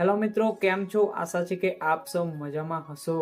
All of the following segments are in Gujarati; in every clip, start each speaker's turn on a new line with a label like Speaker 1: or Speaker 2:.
Speaker 1: હેલો મિત્રો, કેમ છો? આશા છે કે આપ સૌ મજામાં હશો.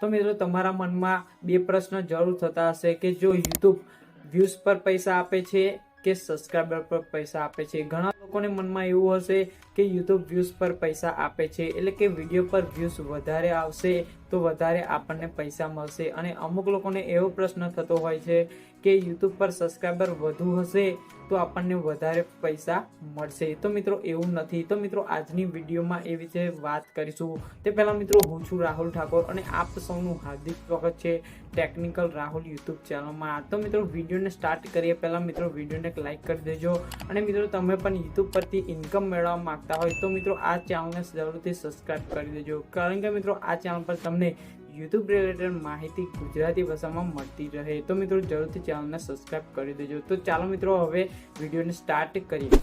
Speaker 1: તો મિત્રો, તમારા મનમાં બે પ્રશ્ન જરૂર થતા હશે કે જો યુટ્યુબ વ્યૂઝ પર પૈસા આપે છે કે સબસ્ક્રાઈબર પર પૈસા આપે છે? ઘણા લોકોને મનમાં એવું હશે કે યુટ્યુબ વ્યૂઝ પર પૈસા આપે છે, એટલે કે વીડિયો પર વ્યૂઝ વધારે આવશે તો વધારે આપણને પૈસા મળશે. અને અમુક લોકોને એવો પ્રશ્ન થતો હોય છે કે યુટ્યુબ પર સબસ્ક્રાઈબર વધુ હશે તો આપણને વધારે પૈસા મળશે. તો મિત્રો, એવું નથી. તો મિત્રો, આજની વિડીયોમાં એ વિશે વાત કરીશું. તે પહેલાં મિત્રો, હું છું રાહુલ ઠાકોર અને આપ સૌનું હાર્દિક સ્વાગત છે ટેકનિકલ રાહુલ યુટ્યુબ ચેનલમાં. તો મિત્રો, વિડીયોને સ્ટાર્ટ કરીએ પહેલાં મિત્રો, વિડીયોને લાઇક કરી દેજો. અને મિત્રો, તમે પણ યુટ્યુબ પરથી ઇન્કમ મેળવવા માગતા હોય તો મિત્રો, આ ચેનલને જરૂરથી સબસ્ક્રાઈબ કરી દેજો. કારણ કે મિત્રો, આ ચેનલ પર તમને યુટ્યુબ રિલેટેડ માહિતી ગુજરાતી ભાષામાં મળતી રહે. તો મિત્રો જરૂરથી ચેનલને સબસ્ક્રાઈબ કરી દેજો. તો ચાલો મિત્રો હવે વિડીયોને સ્ટાર્ટ કરીએ.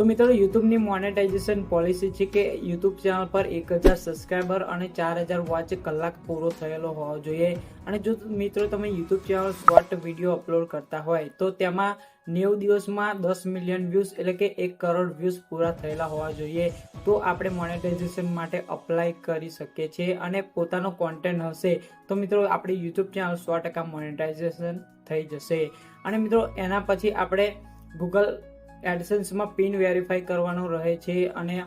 Speaker 1: તો મિત્રો, યુટ્યુબની મોનેટાઇઝેશન પોલિસી છે કે યુટ્યુબ ચેનલ પર એક હજાર સબસ્ક્રાઈબર અને ચાર હજાર વોચ કલાક પૂરો થયેલો હોવો જોઈએ. અને જો મિત્રો, તમે YouTube channel short video upload કરતા હોય, તો તેમાં નેવું દિવસમાં દસ મિલિયન વ્યૂઝ એટલે કે એક કરોડ વ્યૂઝ પૂરા થયેલા હોવા જોઈએ. તો આપણે મોનેટાઇઝેશન માટે અપ્લાય કરી શકીએ છીએ અને પોતાનો કોન્ટેન્ટ હશે. તો મિત્રો, આપણી યુટ્યુબ ચેનલ સો ટકા મોનેટાઇઝેશન થઈ જશે. અને મિત્રો, એના પછી આપણે ગૂગલ એડસન્સમાં પિન વેરીફાઈ કરવાનું રહે છે અને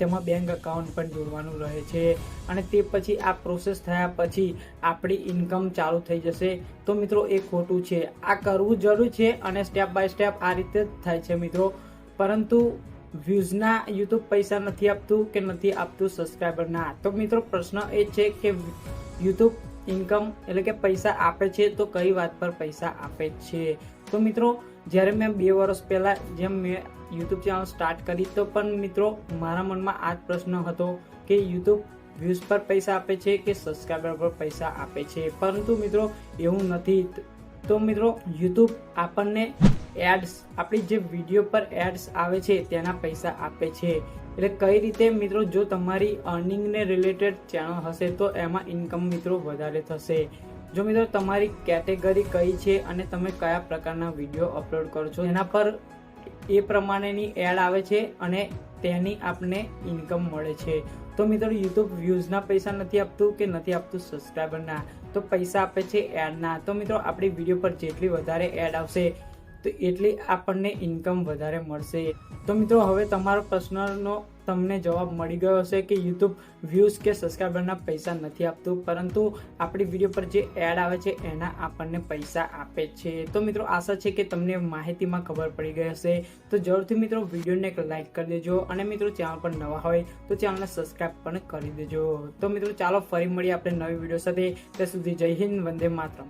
Speaker 1: તેમાં બેંક એકાઉન્ટ પણ જોડવાનું રહે છે. અને તે પછી આ પ્રોસેસ થયા પછી આપણી ઇન્કમ ચાલુ થઈ જશે. તો મિત્રો, એ ખોટું છે. આ કરવું જરૂર છે અને સ્ટેપ બાય સ્ટેપ આ રીતે જ થાય છે મિત્રો. પરંતુ વ્યૂઝના યુટ્યુબ પૈસા નથી આપતું કે નથી આપતું સબસ્ક્રાઈબરના તો મિત્રો, પ્રશ્ન એ છે કે યુટ્યુબ ઇન્કમ એટલે કે પૈસા આપે છે તો કઈ વાત પર પૈસા આપે છે? તો મિત્રો જ્યારે મેં બે વર્ષ પહેલાં જેમ મેં યુટ્યુબ ચેનલ સ્ટાર્ટ કરી, તો પણ મિત્રો મારા મનમાં આ જ પ્રશ્ન હતો કે યુટ્યુબ વ્યૂઝ પર પૈસા આપે છે કે સબસ્ક્રાઈબર પર પૈસા આપે છે? પરંતુ મિત્રો એવું નથી. તો મિત્રો યુટ્યુબ આપણને એડ્સ આપણી જે વીડિયો પર એડ્સ આવે છે, તેના પૈસા આપે છે. એટલે કઈ રીતે મિત્રો જો તમારી અર્નિંગને રિલેટેડ ચેનલ હશે, તો એમાં ઇન્કમ મિત્રો વધારે થશે. જો મિત્રો, તમારી કેટેગરી કઈ છે અને તમે કયા પ્રકારના વીડિયો અપલોડ કરો છો, એના પર એ પ્રમાણેની એડ આવે છે અને તેની આપને ઇન્કમ મળે છે. તો મિત્રો યુટ્યુબ વ્યૂઝના પૈસા નથી આપતું કે નથી આપતું સબસ્ક્રાઈબરના તો પૈસા આપે છે એડના તો મિત્રો, આપણી વીડિયો પર જેટલી વધારે એડ આવશે તો એટલી આપણને ઇન્કમ વધારે મળશે. તો મિત્રો, હવે તમારો પ્રશ્નનો તમને જવાબ મળી ગયો હશે કે યુટ્યુબ વ્યૂઝ કે સબસ્ક્રાઈબરના પૈસા નથી આપતું. પરંતુ આપણી વીડિયો પર જે એડ આવે છે, એના આપણને પૈસા આપે છે. તો મિત્રો, આશા છે કે તમને માહિતીમાં ખબર પડી ગઈ હશે. તો જરૂરથી મિત્રો, વિડીયોને એક લાઇક કરી દેજો. અને મિત્રો, ચેનલ પર નવા હોય, તો ચેનલને સબસ્ક્રાઈબ પણ કરી દેજો. તો મિત્રો, ચાલો ફરી મળીએ આપણે નવી વીડિયો સાથે. ત્યાં સુધી જય હિન્દ, વંદે માતરમ.